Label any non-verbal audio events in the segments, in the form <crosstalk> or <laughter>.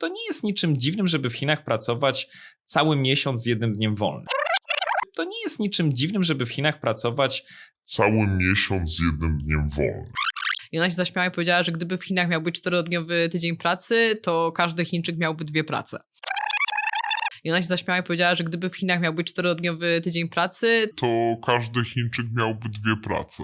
To nie jest niczym dziwnym, żeby w Chinach pracować cały miesiąc z jednym dniem wolnym. To nie jest niczym dziwnym, żeby w Chinach pracować cały miesiąc z jednym dniem wolnym. I ona się zaśmiała i powiedziała, że gdyby w Chinach miał być czterodniowy tydzień pracy, to każdy Chińczyk miałby dwie prace. I ona się zaśmiała i powiedziała, że gdyby w Chinach miał być czterodniowy tydzień pracy, To każdy Chińczyk miałby dwie prace.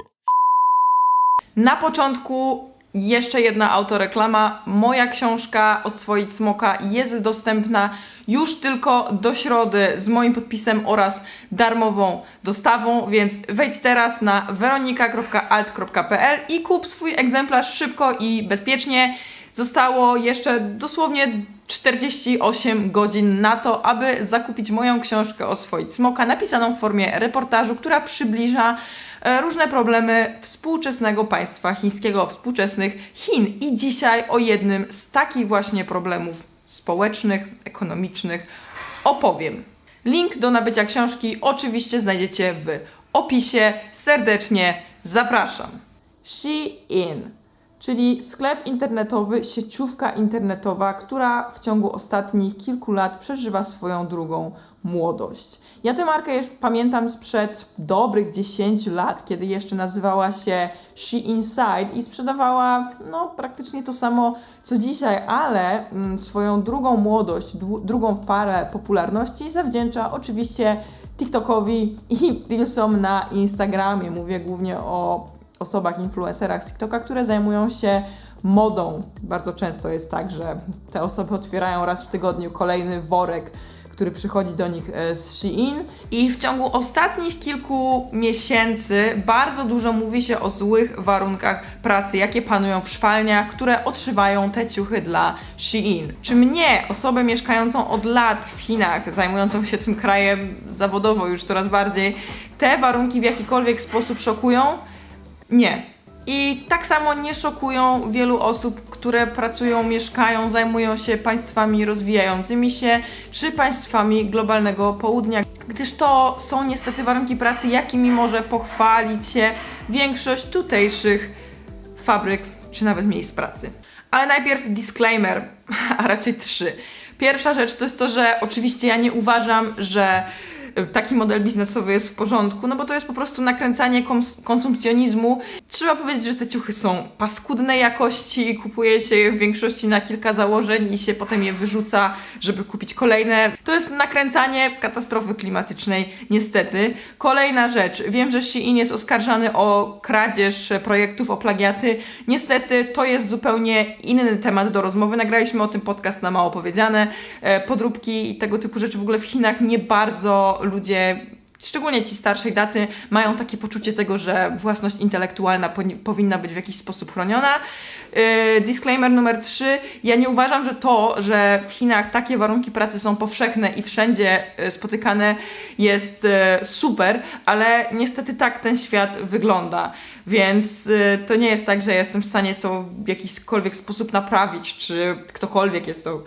Na początku jeszcze jedna autoreklama. Moja książka Oswoić Smoka jest dostępna już tylko do środy z moim podpisem oraz darmową dostawą, więc wejdź teraz na weronika.alt.pl i kup swój egzemplarz szybko i bezpiecznie. Zostało jeszcze dosłownie 48 godzin na to, aby zakupić moją książkę Oswoić Smoka, napisaną w formie reportażu, która przybliża różne problemy współczesnego państwa chińskiego, współczesnych Chin. I dzisiaj o jednym z takich właśnie problemów społecznych, ekonomicznych opowiem. Link do nabycia książki oczywiście znajdziecie w opisie. Serdecznie zapraszam. Shein, czyli sklep internetowy, sieciówka internetowa, która w ciągu ostatnich kilku lat przeżywa swoją drugą młodość. Ja tę markę już pamiętam sprzed dobrych 10 lat, kiedy jeszcze nazywała się She Inside i sprzedawała no, praktycznie to samo co dzisiaj, ale mm, swoją drugą młodość, drugą falę popularności zawdzięcza oczywiście TikTokowi i Reelsom na Instagramie. Mówię głównie o osobach, influencerach z TikToka, które zajmują się modą. Bardzo często jest tak, że te osoby otwierają raz w tygodniu kolejny worek który przychodzi do nich e, z Shein. I w ciągu ostatnich kilku miesięcy bardzo dużo mówi się o złych warunkach pracy, jakie panują w szwalniach, które odszywają te ciuchy dla Shein. Czy mnie, osobę mieszkającą od lat w Chinach, zajmującą się tym krajem zawodowo już coraz bardziej, te warunki w jakikolwiek sposób szokują? Nie. I tak samo nie szokują wielu osób, które pracują, mieszkają, zajmują się państwami rozwijającymi się, czy państwami globalnego południa, gdyż to są niestety warunki pracy, jakimi może pochwalić się większość tutejszych fabryk, czy nawet miejsc pracy. Ale najpierw disclaimer, <laughs> a raczej trzy. Pierwsza rzecz to jest to, że oczywiście ja nie uważam, że taki model biznesowy jest w porządku, no bo to jest po prostu nakręcanie kons- konsumpcjonizmu. Trzeba powiedzieć, że te ciuchy są paskudnej jakości, kupuje się je w większości na kilka założeń i się potem je wyrzuca, żeby kupić kolejne. To jest nakręcanie katastrofy klimatycznej, niestety. Kolejna rzecz, wiem, że Shein jest oskarżany o kradzież projektów, o plagiaty. Niestety to jest zupełnie inny temat do rozmowy. Nagraliśmy o tym podcast na Mało Powiedziane. E, Podróbki i tego typu rzeczy w ogóle w Chinach nie bardzo ludzie szczególnie ci starszej daty, mają takie poczucie tego, że własność intelektualna powinna być w jakiś sposób chroniona. Yy, disclaimer numer 3. Ja nie uważam, że to, że w Chinach takie warunki pracy są powszechne i wszędzie yy, spotykane jest yy, super, ale niestety tak ten świat wygląda. Więc to nie jest tak, że jestem w stanie to w jakikolwiek sposób naprawić, czy ktokolwiek jest to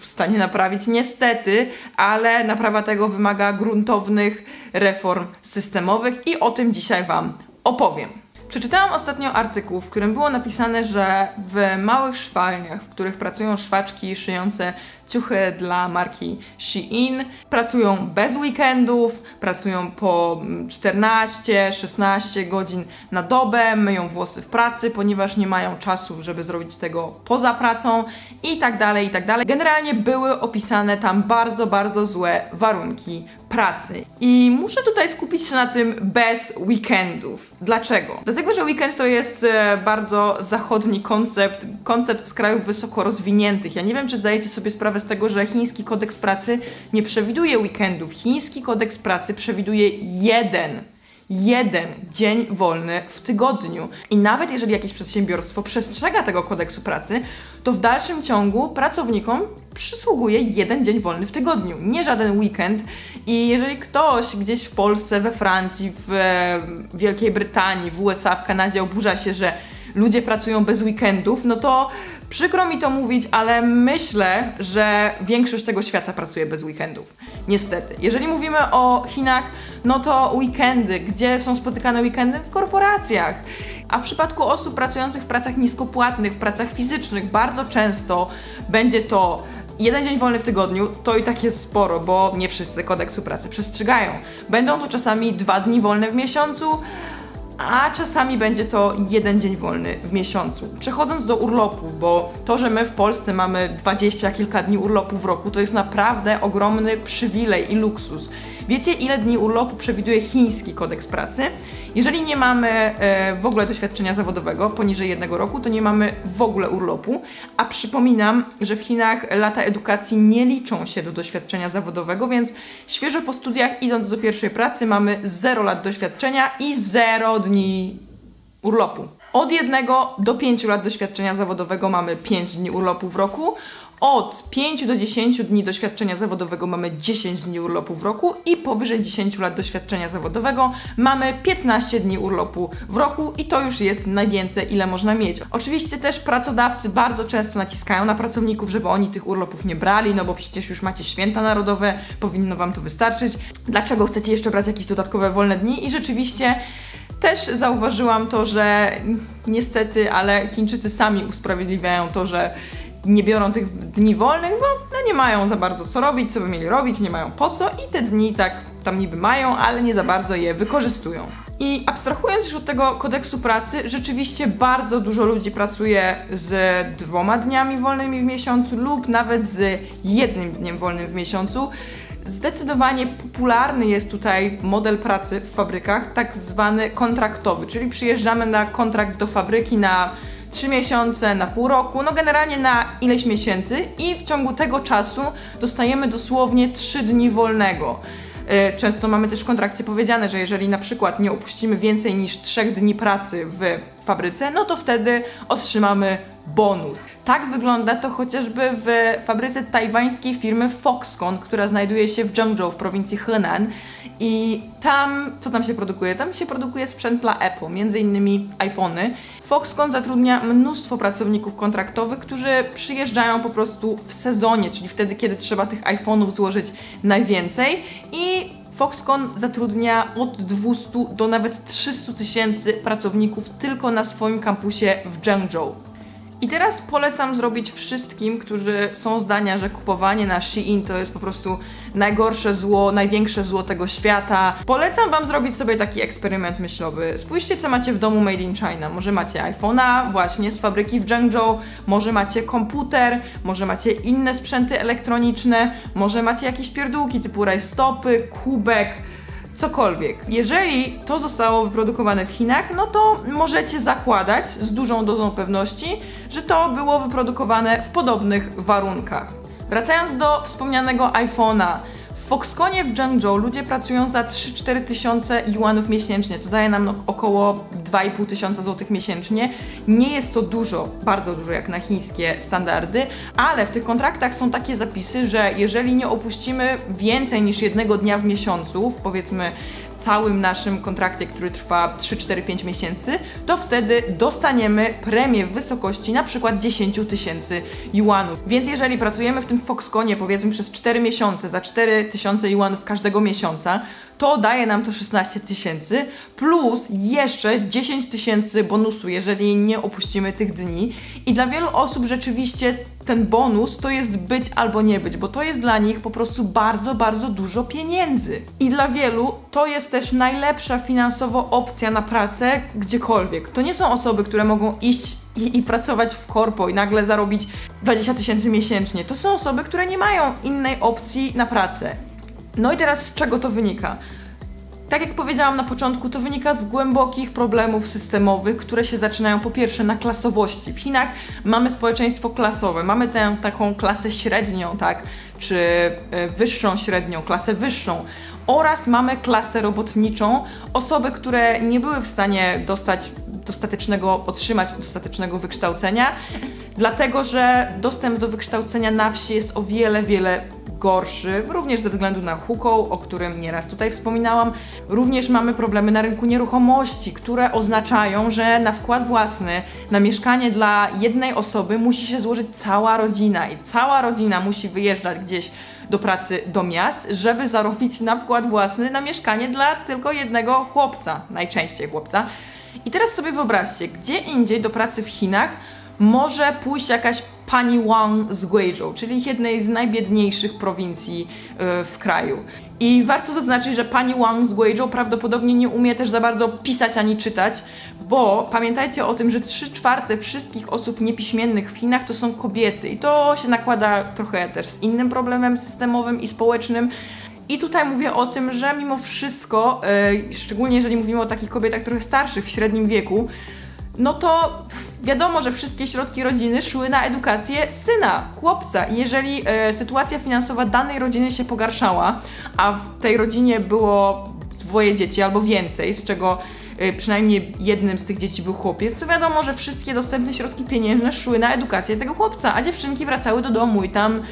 w stanie naprawić. Niestety, ale naprawa tego wymaga gruntownych reform systemowych i o tym dzisiaj Wam opowiem. Przeczytałam ostatnio artykuł, w którym było napisane, że w małych szwalniach, w których pracują szwaczki szyjące ciuchy dla marki Shein, pracują bez weekendów, pracują po mm, 14-16 godzin na dobę, myją włosy w pracy, ponieważ nie mają czasu, żeby zrobić tego poza pracą i tak dalej, i tak dalej. Generalnie były opisane tam bardzo, bardzo złe warunki pracy. I muszę tutaj skupić się na tym bez weekendów. Dlaczego? Dlatego, że weekend to jest e, bardzo zachodni koncept, koncept z krajów wysoko rozwiniętych. Ja nie wiem, czy zdajecie sobie sprawę z tego, że chiński kodeks pracy nie przewiduje weekendów. Chiński kodeks pracy przewiduje jeden jeden dzień wolny w tygodniu. I nawet jeżeli jakieś przedsiębiorstwo przestrzega tego kodeksu pracy, to w dalszym ciągu pracownikom przysługuje jeden dzień wolny w tygodniu, nie żaden weekend. I jeżeli ktoś gdzieś w Polsce, we Francji, w e, Wielkiej Brytanii, w USA, w Kanadzie oburza się, że ludzie pracują bez weekendów, no to przykro mi to mówić, ale myślę, że większość tego świata pracuje bez weekendów. Niestety. Jeżeli mówimy o Chinach, no to weekendy, gdzie są spotykane weekendy? W korporacjach. A w przypadku osób pracujących w pracach niskopłatnych, w pracach fizycznych, bardzo często będzie to jeden dzień wolny w tygodniu, to i tak jest sporo, bo nie wszyscy kodeksu pracy przestrzegają. Będą to czasami dwa dni wolne w miesiącu, a czasami będzie to jeden dzień wolny w miesiącu. Przechodząc do urlopów, bo to, że my w Polsce mamy 20 kilka dni urlopu w roku, to jest naprawdę ogromny przywilej i luksus. Wiecie, ile dni urlopu przewiduje chiński kodeks pracy? Jeżeli nie mamy e, w ogóle doświadczenia zawodowego poniżej jednego roku, to nie mamy w ogóle urlopu. A przypominam, że w Chinach lata edukacji nie liczą się do doświadczenia zawodowego, więc świeżo po studiach, idąc do pierwszej pracy, mamy 0 lat doświadczenia i 0 dni urlopu. Od jednego do 5 lat doświadczenia zawodowego mamy 5 dni urlopu w roku. Od 5 do 10 dni doświadczenia zawodowego mamy 10 dni urlopu w roku i powyżej 10 lat doświadczenia zawodowego mamy 15 dni urlopu w roku i to już jest najwięcej, ile można mieć. Oczywiście też pracodawcy bardzo często naciskają na pracowników, żeby oni tych urlopów nie brali, no bo przecież już macie święta narodowe, powinno Wam to wystarczyć. Dlaczego chcecie jeszcze brać jakieś dodatkowe wolne dni? I rzeczywiście też zauważyłam to, że niestety, ale Chińczycy sami usprawiedliwiają to, że nie biorą tych dni wolnych, bo no nie mają za bardzo co robić, co by mieli robić, nie mają po co i te dni tak tam niby mają, ale nie za bardzo je wykorzystują. I abstrahując już od tego kodeksu pracy, rzeczywiście bardzo dużo ludzi pracuje z dwoma dniami wolnymi w miesiącu lub nawet z jednym dniem wolnym w miesiącu. Zdecydowanie popularny jest tutaj model pracy w fabrykach, tak zwany kontraktowy, czyli przyjeżdżamy na kontrakt do fabryki na 3 miesiące, na pół roku, no generalnie na ileś miesięcy i w ciągu tego czasu dostajemy dosłownie 3 dni wolnego. E, Często mamy też w kontrakcie powiedziane, że jeżeli na przykład nie opuścimy więcej niż 3 dni pracy w fabryce, no to wtedy otrzymamy bonus. Tak wygląda to chociażby w fabryce tajwańskiej firmy Foxconn, która znajduje się w Zhengzhou w prowincji Henan. I tam, co tam się produkuje? Tam się produkuje sprzęt dla Apple, między innymi iPhony. Foxconn zatrudnia mnóstwo pracowników kontraktowych, którzy przyjeżdżają po prostu w sezonie, czyli wtedy, kiedy trzeba tych iPhone'ów złożyć najwięcej i Foxconn zatrudnia od 200 do nawet 300 tysięcy pracowników tylko na swoim kampusie w Zhengzhou. I teraz polecam zrobić wszystkim, którzy są zdania, że kupowanie na Shein to jest po prostu najgorsze zło, największe zło tego świata. Polecam Wam zrobić sobie taki eksperyment myślowy. Spójrzcie, co macie w domu Made in China. Może macie iPhone'a właśnie z fabryki w Zhengzhou, może macie komputer, może macie inne sprzęty elektroniczne, może macie jakieś pierdółki typu rajstopy, kubek, cokolwiek. Jeżeli to zostało wyprodukowane w Chinach, no to możecie zakładać z dużą dozą pewności, że to było wyprodukowane w podobnych warunkach. Wracając do wspomnianego iPhone'a. Foxconnie w Zhengzhou ludzie pracują za 3-4 tysiące juanów miesięcznie, co daje nam około 2,5 tysiąca złotych miesięcznie. Nie jest to dużo, bardzo dużo jak na chińskie standardy, ale w tych kontraktach są takie zapisy, że jeżeli nie opuścimy więcej niż jednego dnia w miesiącu, powiedzmy całym naszym kontrakcie, który trwa 3, 4, 5 miesięcy, to wtedy dostaniemy premię w wysokości na przykład 10 tysięcy juanów. Więc jeżeli pracujemy w tym Foxconnie powiedzmy przez 4 miesiące za 4 tysiące juanów każdego miesiąca, to daje nam to 16 tysięcy plus jeszcze 10 tysięcy bonusu, jeżeli nie opuścimy tych dni. I dla wielu osób rzeczywiście ten bonus to jest być albo nie być, bo to jest dla nich po prostu bardzo, bardzo dużo pieniędzy. I dla wielu to jest też najlepsza finansowo opcja na pracę gdziekolwiek. To nie są osoby, które mogą iść i, i pracować w korpo i nagle zarobić 20 tysięcy miesięcznie. To są osoby, które nie mają innej opcji na pracę. No i teraz z czego to wynika? Tak jak powiedziałam na początku, to wynika z głębokich problemów systemowych, które się zaczynają po pierwsze na klasowości. W Chinach mamy społeczeństwo klasowe, mamy tę taką klasę średnią, tak, czy e, wyższą średnią, klasę wyższą oraz mamy klasę robotniczą, osoby, które nie były w stanie dostać dostatecznego, otrzymać dostatecznego wykształcenia, dlatego że dostęp do wykształcenia na wsi jest o wiele, wiele gorszy, również ze względu na huką, o którym nieraz tutaj wspominałam. Również mamy problemy na rynku nieruchomości, które oznaczają, że na wkład własny, na mieszkanie dla jednej osoby musi się złożyć cała rodzina i cała rodzina musi wyjeżdżać gdzieś do pracy do miast, żeby zarobić na wkład własny na mieszkanie dla tylko jednego chłopca, najczęściej chłopca. I teraz sobie wyobraźcie, gdzie indziej do pracy w Chinach może pójść jakaś pani Wang z Guizhou, czyli jednej z najbiedniejszych prowincji y, w kraju. I warto zaznaczyć, że pani Wang z Guizhou prawdopodobnie nie umie też za bardzo pisać ani czytać, bo pamiętajcie o tym, że 3 czwarte wszystkich osób niepiśmiennych w Chinach to są kobiety i to się nakłada trochę też z innym problemem systemowym i społecznym. I tutaj mówię o tym, że mimo wszystko, yy, szczególnie jeżeli mówimy o takich kobietach trochę starszych, w średnim wieku, no to wiadomo, że wszystkie środki rodziny szły na edukację syna, chłopca. I jeżeli e, sytuacja finansowa danej rodziny się pogarszała, a w tej rodzinie było dwoje dzieci albo więcej, z czego e, przynajmniej jednym z tych dzieci był chłopiec, to wiadomo, że wszystkie dostępne środki pieniężne szły na edukację tego chłopca, a dziewczynki wracały do domu i tam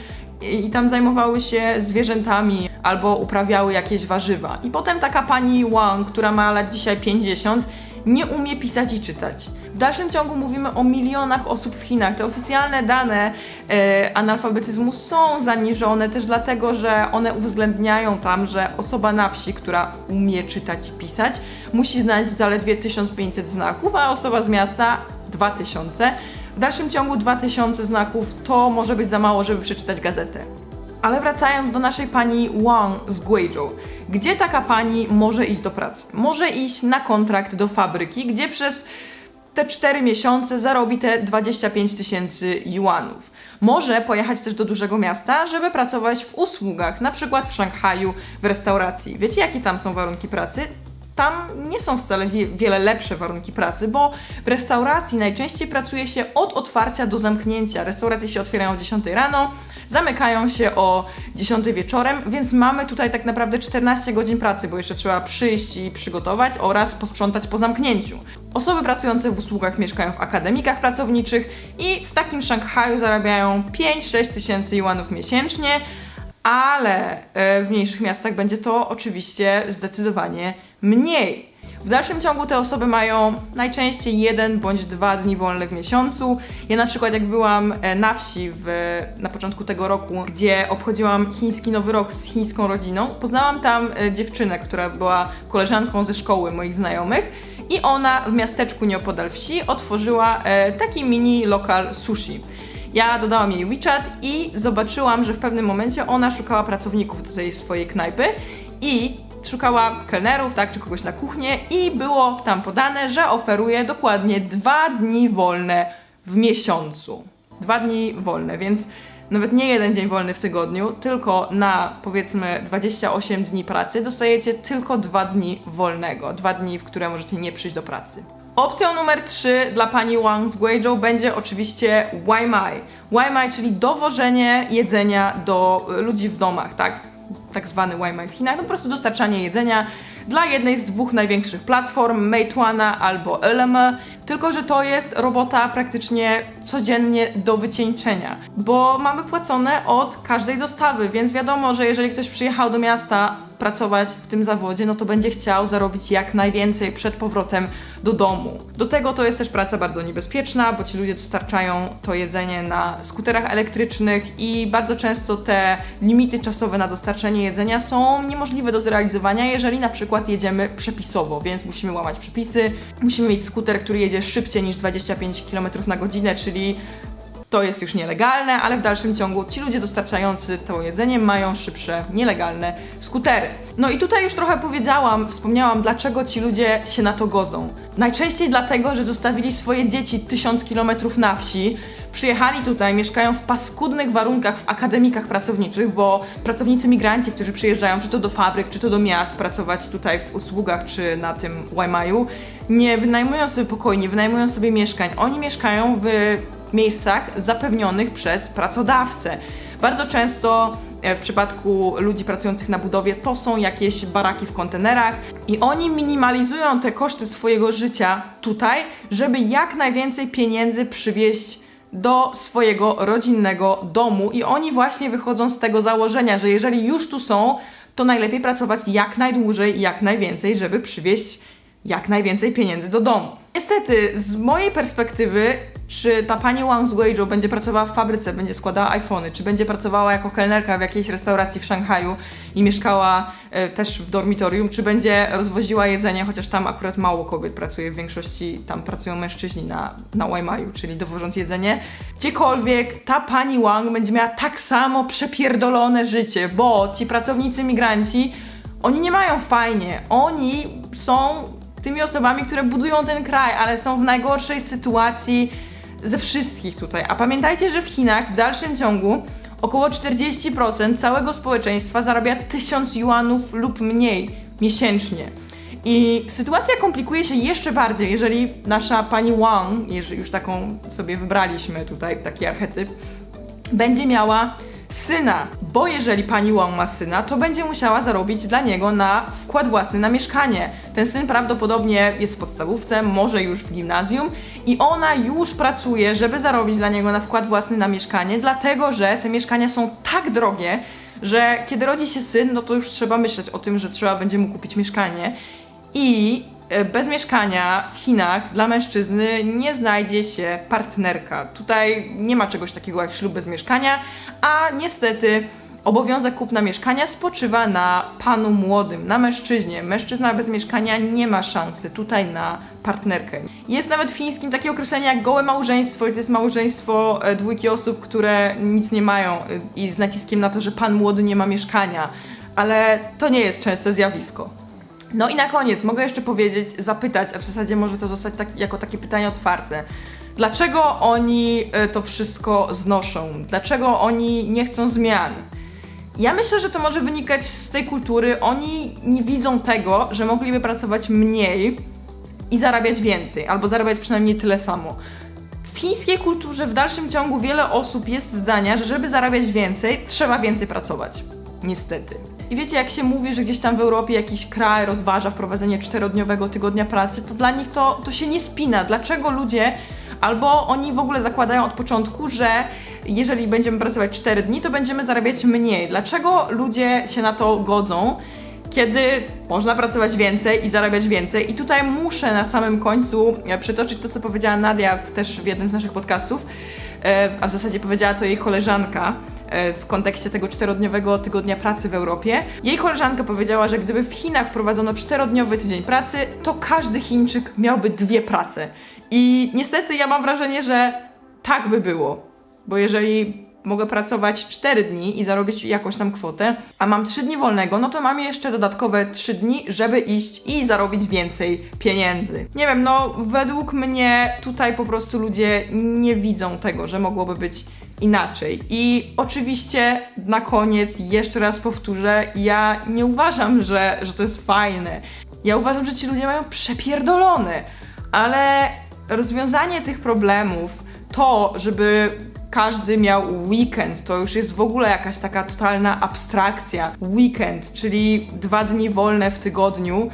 i tam zajmowały się zwierzętami albo uprawiały jakieś warzywa. I potem taka pani Wang, która ma lat dzisiaj 50, nie umie pisać i czytać. W dalszym ciągu mówimy o milionach osób w Chinach. Te oficjalne dane e, analfabetyzmu są zaniżone też dlatego, że one uwzględniają tam, że osoba na wsi, która umie czytać i pisać, musi znać zaledwie 1500 znaków, a osoba z miasta 2000. W dalszym ciągu 2000 znaków to może być za mało, żeby przeczytać gazetę. Ale wracając do naszej pani Wang z Guizhou, gdzie taka pani może iść do pracy? Może iść na kontrakt do fabryki, gdzie przez te 4 miesiące zarobi te 25 tysięcy juanów. Może pojechać też do dużego miasta, żeby pracować w usługach, na przykład w Szanghaju, w restauracji. Wiecie, jakie tam są warunki pracy? Tam nie są wcale wie, wiele lepsze warunki pracy, bo w restauracji najczęściej pracuje się od otwarcia do zamknięcia. Restauracje się otwierają o 10 rano, zamykają się o 10 wieczorem, więc mamy tutaj tak naprawdę 14 godzin pracy, bo jeszcze trzeba przyjść i przygotować oraz posprzątać po zamknięciu. Osoby pracujące w usługach mieszkają w akademikach pracowniczych i w takim Szanghaju zarabiają 5-6 tysięcy juanów miesięcznie, ale e, w mniejszych miastach będzie to oczywiście zdecydowanie mniej. W dalszym ciągu te osoby mają najczęściej jeden bądź dwa dni wolne w miesiącu. Ja na przykład jak byłam e, na wsi w, na początku tego roku, gdzie obchodziłam chiński Nowy Rok z chińską rodziną, poznałam tam e, dziewczynę, która była koleżanką ze szkoły moich znajomych i ona w miasteczku nieopodal wsi otworzyła taki mini lokal sushi. Ja dodałam jej WeChat i zobaczyłam, że w pewnym momencie ona szukała pracowników do tej swojej knajpy i szukała kelnerów, tak, czy kogoś na kuchnię i było tam podane, że oferuje dokładnie dwa dni wolne w miesiącu. Dwa dni wolne, więc nawet nie jeden dzień wolny w tygodniu, tylko na powiedzmy 28 dni pracy dostajecie tylko dwa dni wolnego. Dwa dni, w które możecie nie przyjść do pracy. Opcją numer 3 dla pani Wang z Guizhou będzie oczywiście Waimai. Waimai, czyli dowożenie jedzenia do y, ludzi w domach, tak? Tak zwany Waimai w Chinach, no po prostu dostarczanie jedzenia dla jednej z dwóch największych platform, Meituana albo LM, tylko że to jest robota praktycznie codziennie do wycieńczenia, bo mamy płacone od każdej dostawy, więc wiadomo, że jeżeli ktoś przyjechał do miasta pracować w tym zawodzie, no to będzie chciał zarobić jak najwięcej przed powrotem do domu. Do tego to jest też praca bardzo niebezpieczna, bo ci ludzie dostarczają to jedzenie na skuterach elektrycznych i bardzo często te limity czasowe na dostarczenie jedzenia są niemożliwe do zrealizowania, jeżeli na przykład jedziemy przepisowo, więc musimy łamać przepisy, musimy mieć skuter, który jedzie szybciej niż 25 km na godzinę, czyli to jest już nielegalne, ale w dalszym ciągu ci ludzie dostarczający to jedzenie mają szybsze, nielegalne skutery. No i tutaj już trochę powiedziałam, wspomniałam, dlaczego ci ludzie się na to godzą. Najczęściej dlatego, że zostawili swoje dzieci tysiąc kilometrów na wsi, przyjechali tutaj, mieszkają w paskudnych warunkach w akademikach pracowniczych, bo pracownicy migranci, którzy przyjeżdżają czy to do fabryk, czy to do miast pracować tutaj w usługach, czy na tym Waimaju, nie wynajmują sobie pokoi, nie wynajmują sobie mieszkań. Oni mieszkają w miejscach zapewnionych przez pracodawcę. Bardzo często e, w przypadku ludzi pracujących na budowie to są jakieś baraki w kontenerach i oni minimalizują te koszty swojego życia tutaj, żeby jak najwięcej pieniędzy przywieźć do swojego rodzinnego domu i oni właśnie wychodzą z tego założenia, że jeżeli już tu są, to najlepiej pracować jak najdłużej i jak najwięcej, żeby przywieźć jak najwięcej pieniędzy do domu. Niestety, z mojej perspektywy, czy ta pani Wang z będzie pracowała w fabryce, będzie składała iPhony, czy będzie pracowała jako kelnerka w jakiejś restauracji w Szanghaju i mieszkała e, też w dormitorium, czy będzie rozwoziła jedzenie, chociaż tam akurat mało kobiet pracuje, w większości tam pracują mężczyźni na, na Waimaju, czyli dowożąc jedzenie. Gdziekolwiek ta pani Wang będzie miała tak samo przepierdolone życie, bo ci pracownicy migranci, oni nie mają fajnie, oni są tymi osobami, które budują ten kraj, ale są w najgorszej sytuacji ze wszystkich tutaj. A pamiętajcie, że w Chinach w dalszym ciągu około 40% całego społeczeństwa zarabia 1000 juanów lub mniej miesięcznie. I sytuacja komplikuje się jeszcze bardziej, jeżeli nasza pani Wang, jeżeli już taką sobie wybraliśmy tutaj, taki archetyp, będzie miała syna, bo jeżeli pani Wong ma syna, to będzie musiała zarobić dla niego na wkład własny na mieszkanie. Ten syn prawdopodobnie jest w podstawówce, może już w gimnazjum i ona już pracuje, żeby zarobić dla niego na wkład własny na mieszkanie, dlatego że te mieszkania są tak drogie, że kiedy rodzi się syn, no to już trzeba myśleć o tym, że trzeba będzie mu kupić mieszkanie. I bez mieszkania w Chinach dla mężczyzny nie znajdzie się partnerka. Tutaj nie ma czegoś takiego jak ślub bez mieszkania, a niestety obowiązek kupna mieszkania spoczywa na panu młodym, na mężczyźnie. Mężczyzna bez mieszkania nie ma szansy tutaj na partnerkę. Jest nawet w chińskim takie określenie jak gołe małżeństwo i to jest małżeństwo e, dwójki osób, które nic nie mają e, i z naciskiem na to, że pan młody nie ma mieszkania. Ale to nie jest częste zjawisko. No i na koniec mogę jeszcze powiedzieć, zapytać, a w zasadzie może to zostać tak, jako takie pytanie otwarte. Dlaczego oni e, to wszystko znoszą? Dlaczego oni nie chcą zmian? Ja myślę, że to może wynikać z tej kultury. Oni nie widzą tego, że mogliby pracować mniej i zarabiać więcej, albo zarabiać przynajmniej tyle samo. W chińskiej kulturze w dalszym ciągu wiele osób jest zdania, że żeby zarabiać więcej, trzeba więcej pracować. Niestety. I wiecie, jak się mówi, że gdzieś tam w Europie jakiś kraj rozważa wprowadzenie czterodniowego tygodnia pracy, to dla nich to, to się nie spina. Dlaczego ludzie, albo oni w ogóle zakładają od początku, że jeżeli będziemy pracować 4 dni, to będziemy zarabiać mniej. Dlaczego ludzie się na to godzą? kiedy można pracować więcej i zarabiać więcej. I tutaj muszę na samym końcu e, przytoczyć to, co powiedziała Nadia też w jednym z naszych podcastów, a w zasadzie powiedziała to jej koleżanka e, w kontekście tego czterodniowego tygodnia pracy w Europie. Jej koleżanka powiedziała, że gdyby w Chinach wprowadzono czterodniowy tydzień pracy, to każdy Chińczyk miałby dwie prace. I niestety ja mam wrażenie, że tak by było. Bo jeżeli mogę pracować 4 dni i zarobić jakąś tam kwotę, a mam 3 dni wolnego, no to mam jeszcze dodatkowe 3 dni, żeby iść i zarobić więcej pieniędzy. Nie wiem, no według mnie tutaj po prostu ludzie nie widzą tego, że mogłoby być inaczej. I oczywiście na koniec jeszcze raz powtórzę, ja nie uważam, że, że to jest fajne. Ja uważam, że ci ludzie mają przepierdolone, ale rozwiązanie tych problemów, to, żeby każdy miał weekend, to już jest w ogóle jakaś taka totalna abstrakcja. Weekend, czyli dwa dni wolne w tygodniu.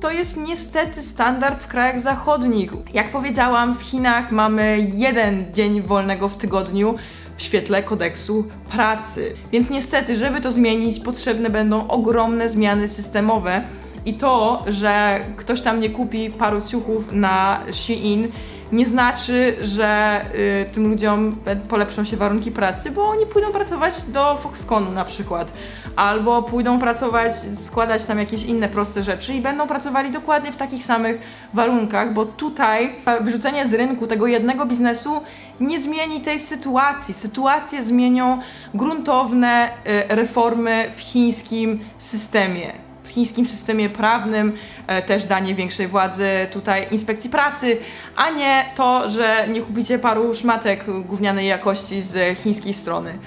To jest niestety standard w krajach zachodnich. Jak powiedziałam, w Chinach mamy jeden dzień wolnego w tygodniu w świetle kodeksu pracy. Więc niestety, żeby to zmienić, potrzebne będą ogromne zmiany systemowe. I to, że ktoś tam nie kupi paru ciuchów na Shein, nie znaczy, że y, tym ludziom polepszą się warunki pracy, bo oni pójdą pracować do Foxconu na przykład, albo pójdą pracować, składać tam jakieś inne proste rzeczy i będą pracowali dokładnie w takich samych warunkach, bo tutaj wyrzucenie z rynku tego jednego biznesu nie zmieni tej sytuacji. Sytuację zmienią gruntowne y, reformy w chińskim systemie chińskim systemie prawnym e, też danie większej władzy tutaj inspekcji pracy, a nie to, że nie kupicie paru szmatek gównianej jakości z chińskiej strony.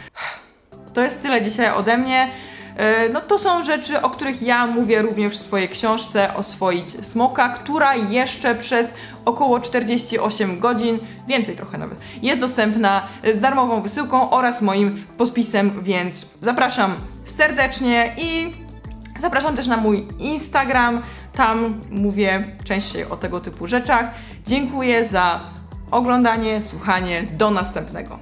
To jest tyle dzisiaj ode mnie. E, No to są rzeczy, o których ja mówię również w swojej książce Oswoić Smoka, która jeszcze przez około 48 godzin, więcej trochę nawet, jest dostępna z darmową wysyłką oraz moim podpisem, więc zapraszam serdecznie i Zapraszam też na mój Instagram, tam mówię częściej o tego typu rzeczach. Dziękuję za oglądanie, słuchanie, do następnego.